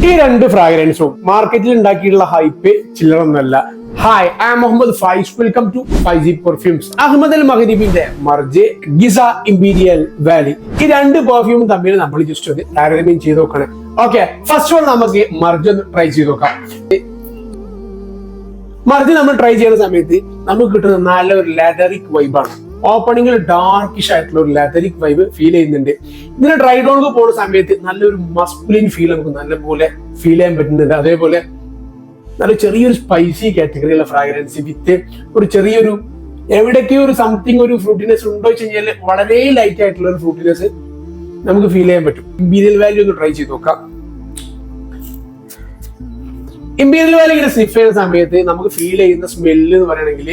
ഈ രണ്ട് ഫ്രാഗ്രൻസും മാർക്കറ്റിൽ ഉണ്ടാക്കിയിട്ടുള്ള hype ചില്ലറൊന്നല്ല hi I am Muhammad Faiz welcome to Faizy perfumes Ahmed Al മഹദീബിന്റെ Marj Giza imperial Valley ഈ രണ്ട് പെർഫ്യൂമും തമ്മിൽ നമ്മൾ ജസ്റ്റ് ഒന്ന് താരതമ്യം ചെയ്ത് നോക്കണേ. ഓക്കെ ഫസ്റ്റ് വൺ നമുക്ക് മർജ് ഒന്ന് ട്രൈ ചെയ്ത് നോക്കാം. മർജ് നമ്മൾ ട്രൈ ചെയ്യുന്ന സമയത്ത് നമുക്ക് കിട്ടുന്ന നല്ല ഒരു ലാറ്ററിക് വൈബാണ് ഓപ്പണിംഗിൽ ഡാർക്കിഷ് ആയിട്ടുള്ള ഒരു ലെതറിക് വൈബ് ഫീൽ ചെയ്യുന്നുണ്ട്. ഇതിന് ഡ്രൈ ഡോണിക്ക് പോകുന്ന സമയത്ത് നല്ലൊരു മസ്കുലിൻ ഫീൽ നമുക്ക് നല്ലപോലെ ഫീൽ ചെയ്യാൻ പറ്റുന്നുണ്ട്. അതേപോലെ നല്ല ചെറിയൊരു സ്പൈസി കാറ്റഗറിയുള്ള ഫ്രാഗ്രൻസ് വിത്ത് ഒരു ചെറിയൊരു എവിടേക്കോ ഒരു സംതിങ് ഒരു ഫ്രൂട്ടിനെസ് ഉണ്ടോ വെച്ച് കഴിഞ്ഞാൽ വളരെ ലൈറ്റ് ആയിട്ടുള്ള ഒരു ഫ്രൂട്ടിനെസ് നമുക്ക് ഫീൽ ചെയ്യാൻ പറ്റും. ഇമ്പീരിയൽ വാല്യൂ ഒന്ന് ട്രൈ ചെയ്ത് നോക്കാം. ഇമ്പീരിയൽ വാലി ഇങ്ങനെ സ്നിഫ് ചെയ്യുന്ന സമയത്ത് നമുക്ക് ഫീൽ ചെയ്യുന്ന സ്മെല്ല് എന്ന് പറയുകയാണെങ്കിൽ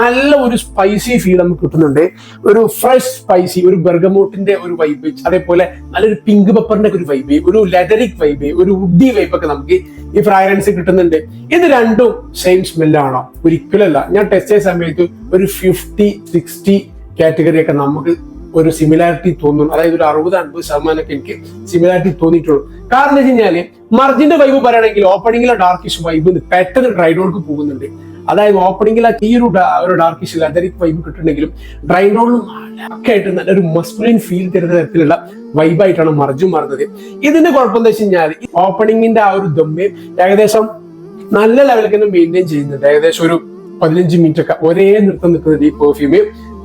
നല്ല ഒരു സ്പൈസി ഫീൽ നമുക്ക് കിട്ടുന്നുണ്ട്. ഒരു ഫ്രഷ് സ്പൈസി ഒരു ബെർഗമോട്ടിന്റെ ഒരു വൈബ് അതേപോലെ നല്ലൊരു പിങ്ക് പെപ്പറിന്റെ ഒരു വൈബ് ഒരു ലെതറിക് വൈബ് ഒരു വുഡി വൈബ് ഒക്കെ നമുക്ക് ഈ ഫ്രാഗ്രൻസ് കിട്ടുന്നുണ്ട്. ഇത് രണ്ടും സെയിം സ്മെല്ലാണോ ഒരിക്കലല്ല ഞാൻ ടെസ്റ്റ് ചെയ്ത സമയത്ത് ഒരു ഫിഫ്റ്റി സിക്സ്റ്റി കാറ്റഗറി ഒക്കെ നമുക്ക് ഒരു സിമിലാരിറ്റി തോന്നുന്നു അതായത് ഒരു അറുപത് അൻപത് ശതമാനമൊക്കെ എനിക്ക് സിമിലാരിറ്റി തോന്നിയിട്ടുള്ളൂ. കാരണം വെച്ച് കഴിഞ്ഞാൽ മർജിന്റെ വൈബ് പറയുകയാണെങ്കിൽ ഓപ്പണിംഗിലെ ഡാർക്കിഷ് വൈബ് പെട്ടെന്ന് ഡ്രൈഡോൾക്ക് പോകുന്നുണ്ട്. അതായത് ഓപ്പണിംഗിൽ ഈ ഒരു ഒരു ഡാർക്കിഷ് ലെതറിക് വൈബ് കിട്ടുന്നെങ്കിലും ഡ്രൈഡോണിലും ഒക്കെ ആയിട്ട് നല്ലൊരു മസ്കുലിൻ ഫീൽ തരുന്ന തരത്തിലുള്ള വൈബായിട്ടാണ് മർജും മാറുന്നത്. ഇതിന്റെ കുഴപ്പം എന്താ വെച്ച് കഴിഞ്ഞാൽ ഓപ്പണിംഗിന്റെ ആ ഒരു ദമ്മേ ഏകദേശം നല്ല ലെവലിൽ തന്നെ മെയിന്റെയിൻ ചെയ്യുന്നുണ്ട്. ഏകദേശം ഒരു പതിനഞ്ച് മിനിറ്റ് ഒക്കെ ഒരേ നൃത്തം നിൽക്കുന്നത് ഈ പെർഫ്യൂം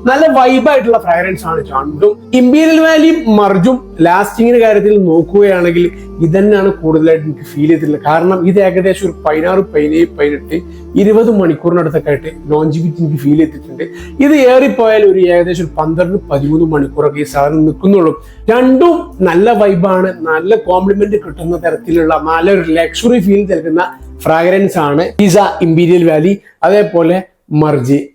നല്ല വൈബായിട്ടുള്ള ഫ്രാഗ്രൻസ് ആണ് ചാണ്ടും. ഇമ്പീരിയൽ വാലിയും മർജും ലാസ്റ്റിങ്ങിന്റെ കാര്യത്തിൽ നോക്കുകയാണെങ്കിൽ ഇതന്നെയാണ് കൂടുതലായിട്ട് എനിക്ക് ഫീൽ ചെയ്തിട്ടുള്ളത്. കാരണം ഇത് ഏകദേശം ഒരു പതിനാറ് പതിനേഴ് പതിനെട്ട് ഇരുപത് മണിക്കൂറിനടുത്തൊക്കെ ആയിട്ട് ലോഞ്ചിവിറ്റി എനിക്ക് ഫീൽ ചെയ്തിട്ടുണ്ട്. ഇത് ഏറിപ്പോയാൽ ഒരു ഏകദേശം ഒരു പന്ത്രണ്ട് പതിമൂന്ന് മണിക്കൂറൊക്കെ ഈ സാധനം നിൽക്കുന്നുള്ളൂ. രണ്ടും നല്ല വൈബാണ് നല്ല കോംപ്ലിമെന്റ് കിട്ടുന്ന തരത്തിലുള്ള നല്ല ഒരു ലക്ഷറി ഫീൽ നൽകുന്ന ഫ്രാഗ്രൻസ് ആണ്. പിസ ഇമ്പീരിയൽ വാലി അതേപോലെ മർജി.